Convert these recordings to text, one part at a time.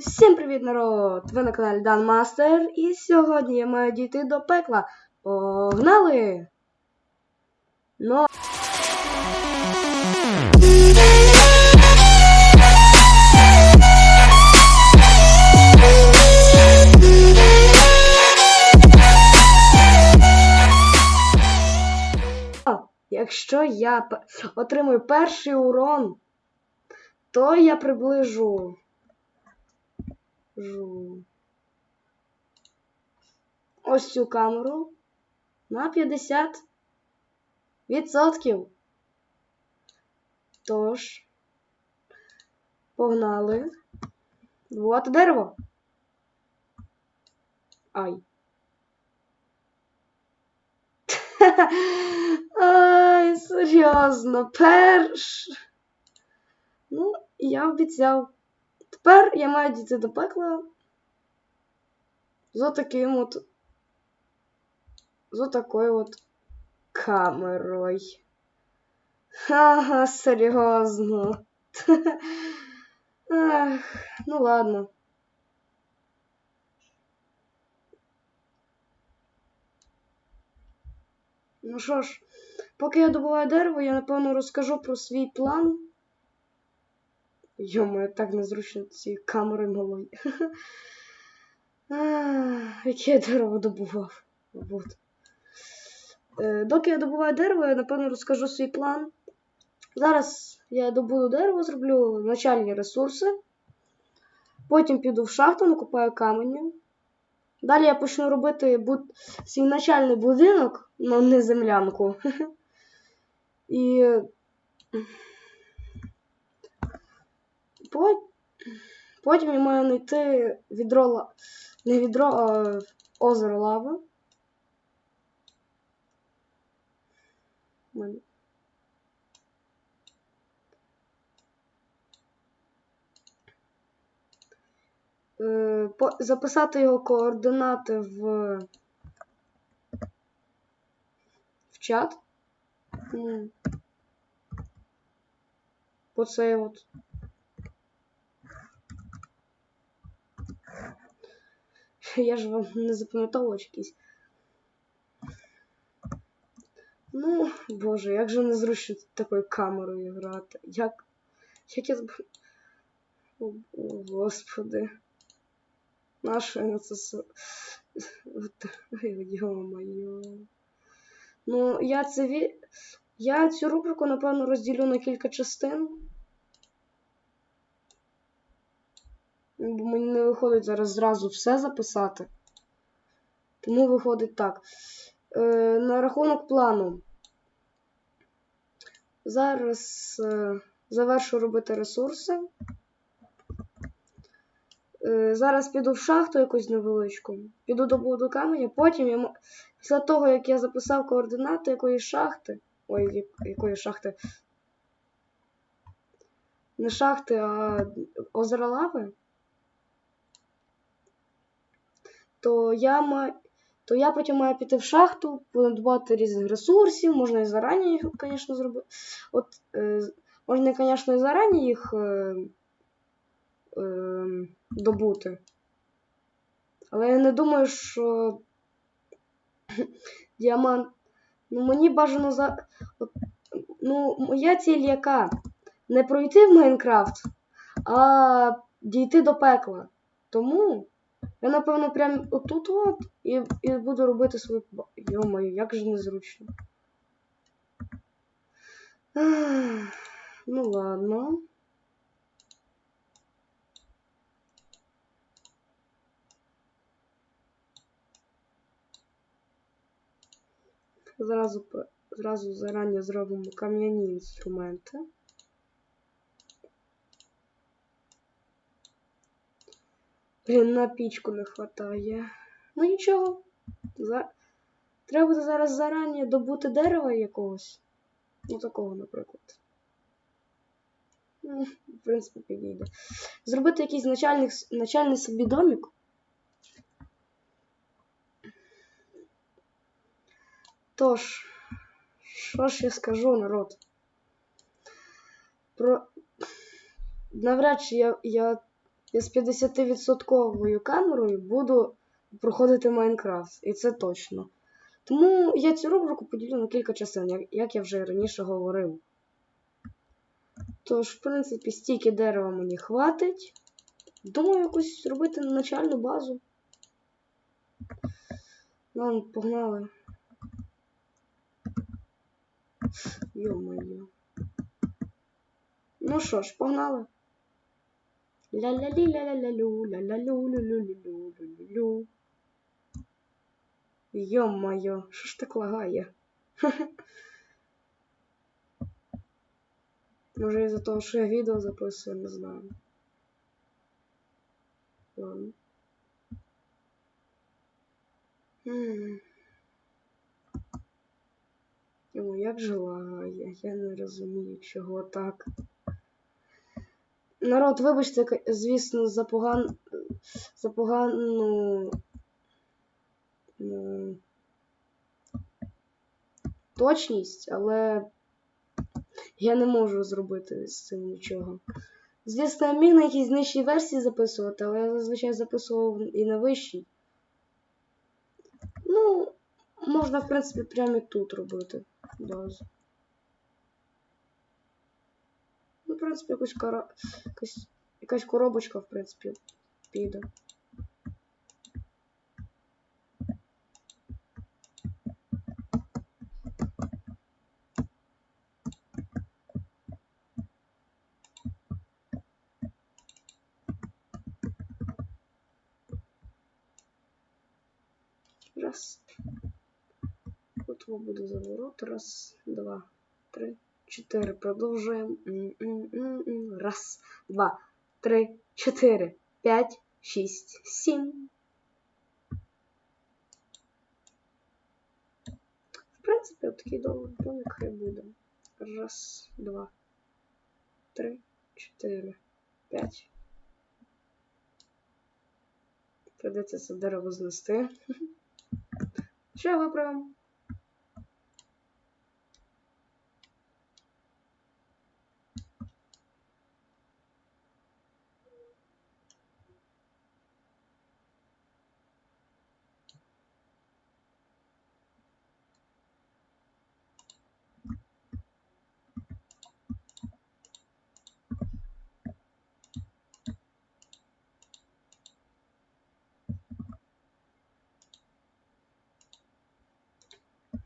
Всім привіт, народ! Ви на каналі Дан Мастер, і сьогодні я маю дійти до пекла. Погнали! Ну. Якщо я отримую перший урон, то я приближу. Жу. Ось цю камеру на 50 відсотків. Тож, погнали. Вот дерево. Ай. Ай, серйозно, перш. Ну, я обіцяв. Тепер я маю дійти до пекла з таким от. З такою от камерою. Ага, серйозно. Ах, ну ладно. Ну що ж, поки я добуваю дерево, я напевно розкажу про свій план. Йомо, так незручно цією камерою малою. Яке я дерево добував. Вот. Е, доки я добуваю дерево, я напевно розкажу свій план. Зараз я добуду дерево, зроблю начальні ресурси. Потім піду в шахту, накопаю каменю. Далі я почну робити буд... свій начальний будинок, але не землянку. І Потім я маю знайти відро не відро, а озеро лави. Е, Записати його координати в, в чат. По цей от. Я ж вам не запам'ятовувач якийсь. Ну, боже, як же незручно такою камерою грати. Як. Як я. О, господи. Я на це Йо-моє. Ну, я це ві... Я цю рубрику, напевно, розділю на кілька частин. Бо мені не виходить зараз зразу все записати. Тому виходить так. Е, на рахунок плану. Зараз е, завершу робити ресурси. Е, зараз піду в шахту якусь невеличку. Піду добуду каменя, потім я після того, як я записав координати якоїсь шахти. Ой, якої шахти. Не шахти, а озера лави. То я маю. То я потім маю піти в шахту, понадбати різних ресурсів, можна і зарані їх, звісно, зробити. От, е, можна, звісно, і зарані їх е, е, добути. Але я не думаю, що діамант. Ну, мені бажано за. От, ну, моя ціль яка? Не пройти в Майнкрафт, а дійти до пекла. Тому. Я, напевно, прям отут от і, і буду робити свою. Йо-моє, як же незручно. Ну ладно. Зразу, зразу зарані зробимо кам'яні інструменти. Блін, на пічку не хватає. Ну нічого. За... Треба зараз зарані добути дерева якогось. Ну, такого, наприклад. Ну, В принципі, підійде. Зробити якийсь начальний, начальний собі домик. Тож, що ж я скажу, народ? Про. Навряд чи я я з 50% камерою буду проходити Майнкрафт, і це точно. Тому я цю рубрику поділю на кілька частин, як, я вже раніше говорив. Тож, в принципі, стільки дерева мені хватить. Думаю, якусь робити начальну базу. Ладно, погнали. Йо-моє. Ну що ж, погнали. Ля-ля-лі-ля-ля-лю, ля-ля-лю-лю-лю-лю-лю-лю-лю. Йо-моє, що ж так лагає? Може із-за того, що я відео записую, не знаю. Ладно. О, як же лагає, я не розумію, чого так. Народ, вибачте, звісно, за поган... за погану ну, точність, але я не можу зробити з цим нічого. Звісно, я міг на якійсь нижчій версії записувати, але я зазвичай записував і на вищій. Ну, можна, в принципі, прямо тут робити базу. принципі, якусь кара... якась... якась коробочка, в принципі, піде. Раз. Тут во буде заворот. Раз, два, три, Чотири. Продовжуємо. М-м-м-м. Раз, два, три, чотири, п'ять, шість, сім. В принципі, от такий довгий домик хай буде. Раз, два, три, чотири, п'ять. Придеться це дерево знести. Ще виправимо.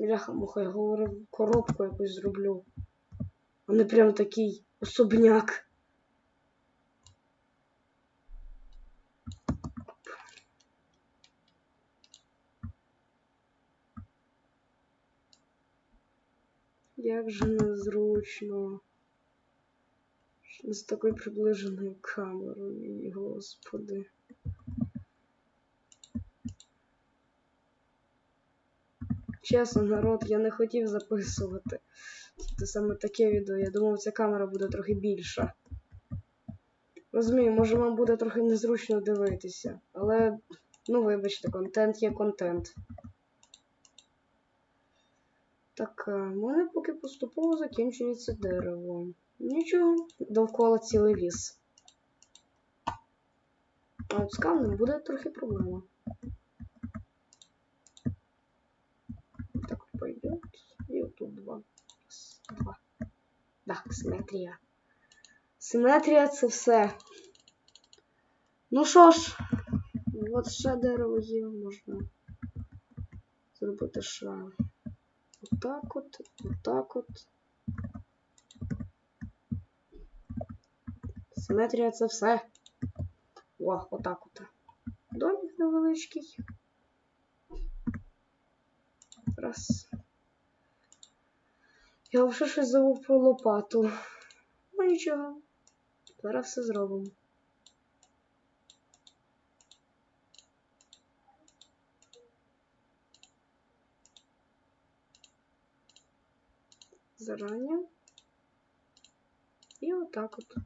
Бляха, муха, я говорив, коробку якусь зроблю. А не прям такий особняк. Як же незручно. З такою приближеною камерою, господи. Чесно, народ, я не хотів записувати. Це саме таке відео. Я думав, ця камера буде трохи більша. Розумію, може вам буде трохи незручно дивитися, але, ну, вибачте, контент є контент. Так, е, в мене поки поступово закінчується дерево. Нічого, довкола цілий ліс. А от з камнем буде трохи проблема. Так пойдет. И вот тут два. Раз, два. Да, симетрія. Симетрія це все. Ну що ж, от ще дерево є, можна зробити ще отак от, отак от. Симетрія це все. О, отак от. Домик невеличкий. Раз. Я вже щось забув про лопату. Ну нічого. Зараз все зробимо. Зарані. І отак от.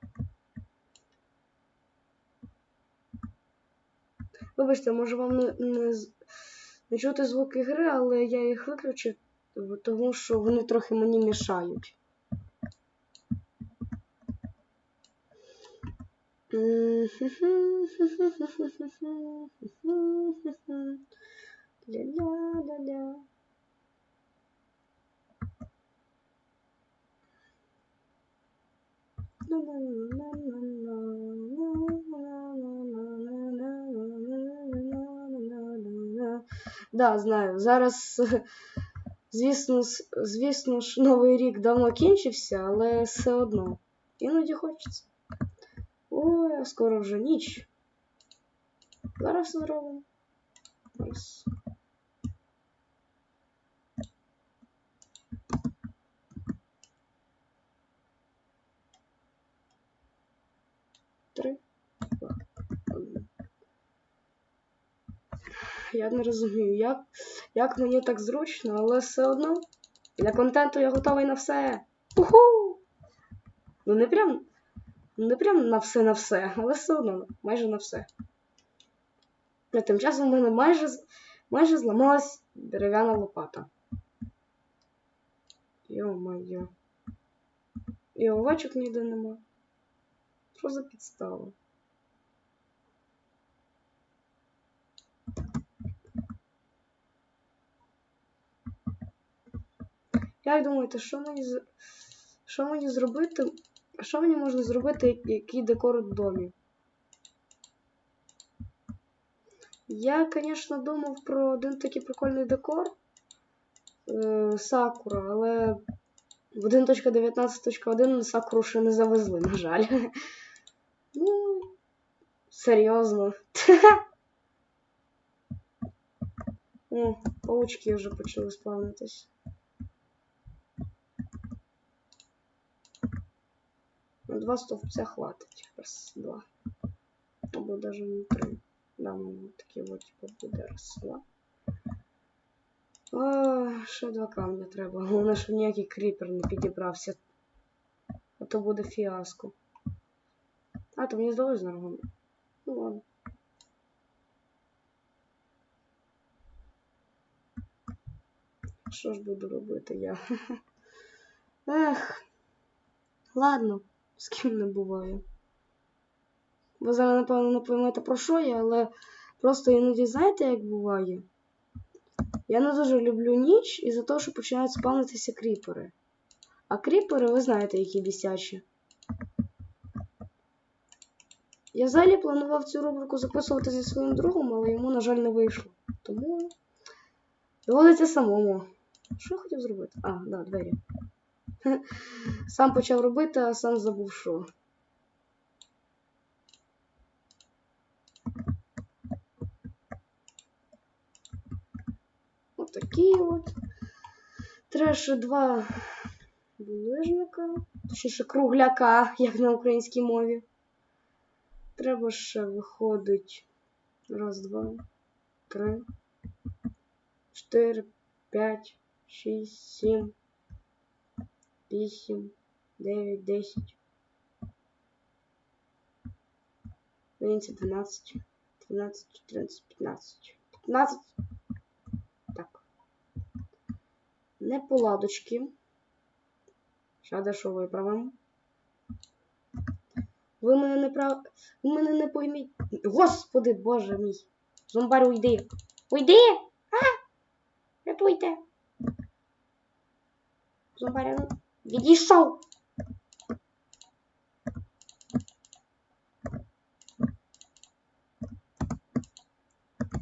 Вибачте, може вам не, не, не чути звуки гри, але я їх виключив, тому що вони трохи мені мішають. Ля-ля-ля-ля. Да, знаю. Зараз, звісно, звісно ж, Новий рік давно кінчився, але все одно. Іноді хочеться. Ой, скоро вже ніч. Зараз зробимо. Раз. Три. Два. Один. Я не розумію, як, як мені так зручно, але все одно. Для контенту я готовий на все. Уху! Ну не прям. Не прям на все на все, але все одно, майже на все. А тим часом в мене майже, майже зламалась дерев'яна лопата. Йо-моє. І овечок ніде нема. Що за підстава? Як думаєте, що мені що мені зробити? Що мені можна зробити, який декор в домі? Я, звісно, думав про один такий прикольний декор е, Сакура, але в 1.19.1 Сакуру ще не завезли, на жаль. Ну, серйозно. О, паучки вже почали спавнитись. На два стовпця хватить. Раз, два. Або даже не три. Да, ну, такі от, типу, буде раз, два. А, ще два камня треба. Головне, щоб ніякий кріпер не підібрався. А то буде фіаско. А, то мені здалось нормально. Ну ладно. Що ж буду робити я? Ех. Ладно, з ким не буває. Ви зараз, напевно, не поймете про що я, але просто іноді знаєте, як буває? Я не дуже люблю ніч із-за того, що починають спавнитися кріпери. А кріпери, ви знаєте, які бісячі. Я взагалі планував цю рубрику записувати зі своїм другом, але йому, на жаль, не вийшло. Тому доводиться самому. Що я хотів зробити? А, да, двері. Сам почав робити, а сам забув що. Отакі от. Треба ще два булижника. Точніше кругляка, як на українській мові. Треба ще виходить. Раз, два, три, чотири, п'ять, шість, сім, вісім, дев'ять, десять. Одинадцять, дванадцять, тринадцять, чотирнадцять, п'ятнадцять. П'ятнадцять. Так. Не поладочки. Ще дещо виправимо. Ви мене не прав... Ви мене не пойміть. Господи, боже мій. Зомбар, уйди. Уйди! А! Рятуйте. Зомбар, ну, відійшов.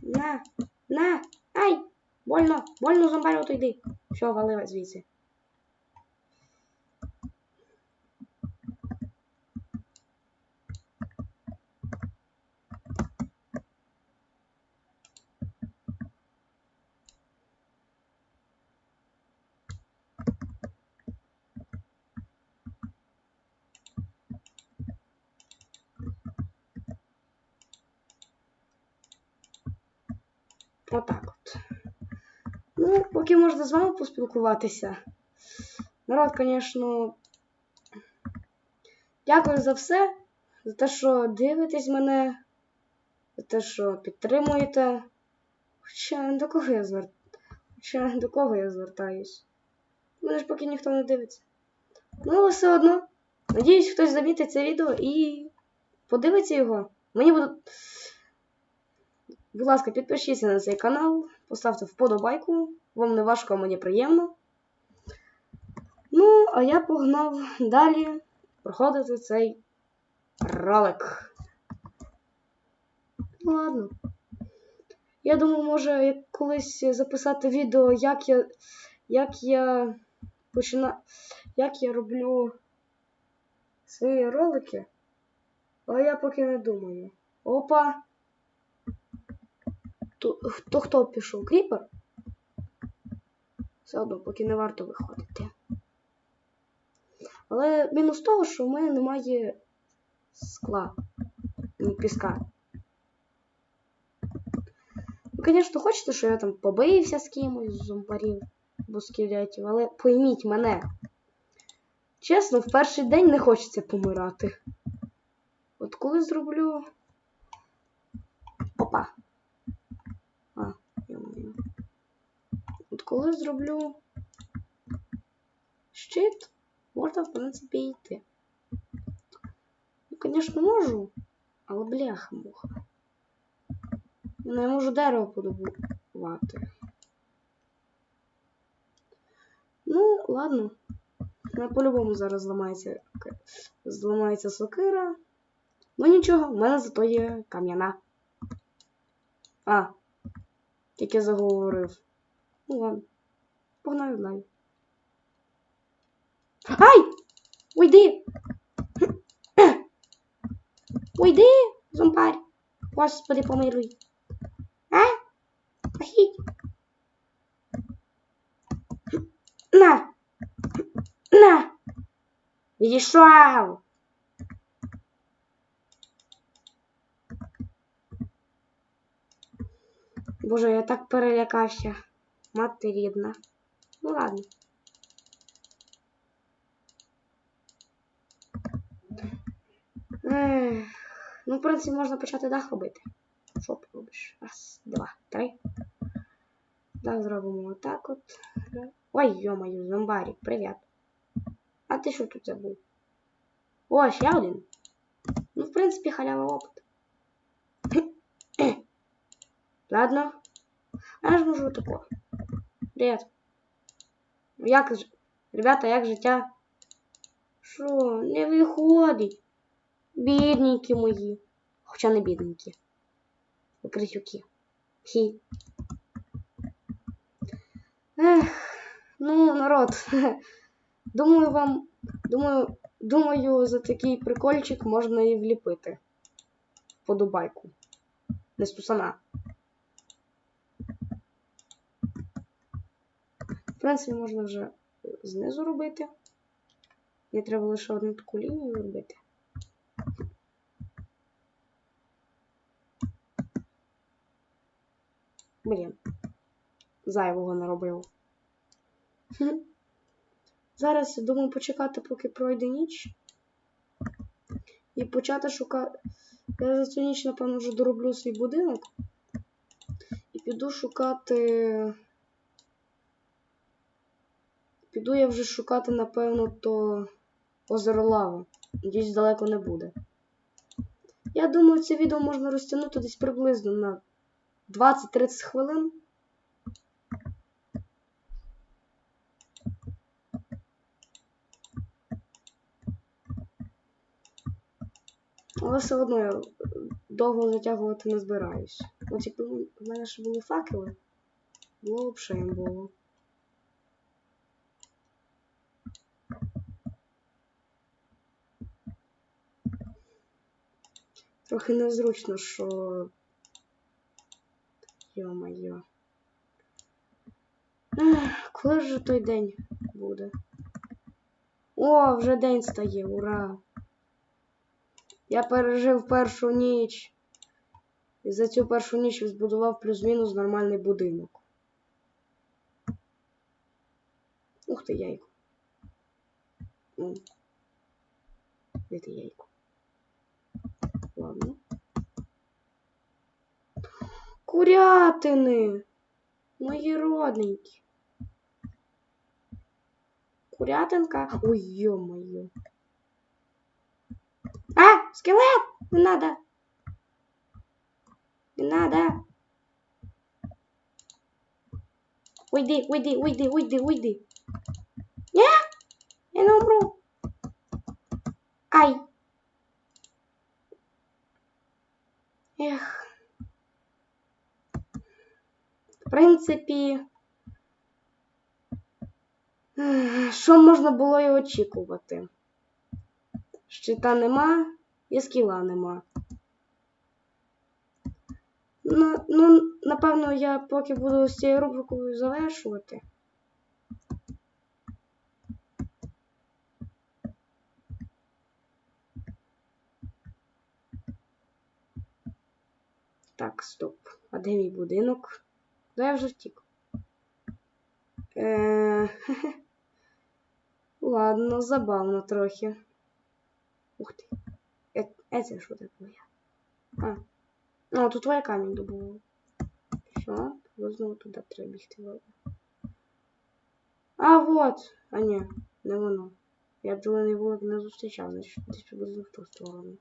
На, на, ай! Больно, больно, зомбар, отойди. Все, вали звідси. Отак от. Ну, поки можна з вами поспілкуватися. Народ, звісно, дякую за все. За те, що дивитесь мене, за те, що підтримуєте. Хоча до кого я звер... Хоча до кого я звертаюсь? Мене ж поки ніхто не дивиться. Ну, але все одно. Надіюсь, хтось замітить це відео і подивиться його. Мені буде. Будь ласка, підпишіться на цей канал, поставте вподобайку. Вам не важко, а мені приємно. Ну, а я погнав далі проходити цей ролик. Ну, ладно. Я думаю, може колись записати відео, як я. Як я почина... Як я роблю свої ролики. Але я поки не думаю. Опа! То, то хто пішов? Кріпер? Все одно, поки не варто виходити. Але мінус того, що в мене немає скла. Піска. Ви, звісно, хочете, що я там побився з кимось з зомбарів або скелетів, але пойміть мене. Чесно, в перший день не хочеться помирати. От коли зроблю. Опа. А, я маю. От коли зроблю щит, можна, в принципі, йти. Ну, звісно, можу, але бляха муха. Ну, я можу дерево подобувати. Ну, ладно. Ну, по-любому зараз зламається, зламається сокира. Ну нічого, в мене зато є кам'яна. А, тільки заговорив. Ладно. Погнали далі. Ай! Уйди! Уйди, зомбарь! Господи, помилуй. А? Похіть! На! На! Відійшов! Боже, я так перелякався. Мати. Ну ладно. Ех, ну, в принципі, можна почати дах робити. Що поробиш? Раз, два, три. Дах зробимо отак от. Ой, йо-моє, зомбарик, привіт. А ти що тут забув? О, ще один. Ну, в принципі, халява опит. Ладно. А я ж можу тако. Привет. Як. Ребята, як життя? Що, не виходить? Бідненькі мої. Хоча не бідненькі. Крисюки. Хі. Ех, ну, народ. Думаю, вам. Думаю, думаю, за такий прикольчик можна і вліпити. Подобайку. Не стусана. Принципі, можна вже знизу робити. Мені треба лише одну таку лінію робити. Блін. Зайвого наробив. Зараз думаю почекати, поки пройде ніч. І почати шукати. Я за цю ніч, напевно, вже дороблю свій будинок. І піду шукати. Піду я вже шукати, напевно, то озеро лава. Надіюсь, далеко не буде. Я думаю, це відео можна розтягнути десь приблизно на 20-30 хвилин. Але все одно я довго затягувати не збираюсь. От якби в мене ще були факели, було б ще їм було. Трохи незручно, що. Йо-моє. Коли ж той день буде? О, вже день стає, ура! Я пережив першу ніч. І за цю першу ніч збудував плюс-мінус нормальний будинок. Ух ти, яйко. Де ти яйко? Ладно. Курятини! Мої родненькі. Курятинка. Ой, ё-моё. А! скелет! Не надо! Не надо! Уйди, уйди, уйди, уйди, уйди. Ні! Я не умру. Ай. Ех. В принципі. Що можна було і очікувати? Щита нема, і скіла нема. Ну, ну, напевно, я поки буду з цією рубрикою завершувати. Так, стоп. А де мій будинок? Да я вже втік. Е... Ладно, забавно трохи. Ух ти. Це що таке? А. А, тут твоя камінь добував. Все, знову туди треба бігти. А, вот. А ні, не воно. Я бджолиний вулик не зустрічав, значить десь приблизно в ту сторону.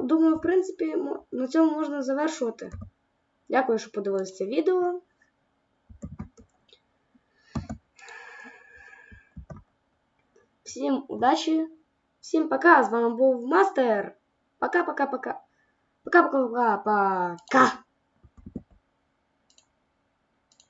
Ну, думаю, в принципі, мо- на цьому можна завершувати. Дякую, що подивилися це відео. Всім удачі, всім пока. З вами був Мастер. Пока-пока-пока. Пока-пока-пока.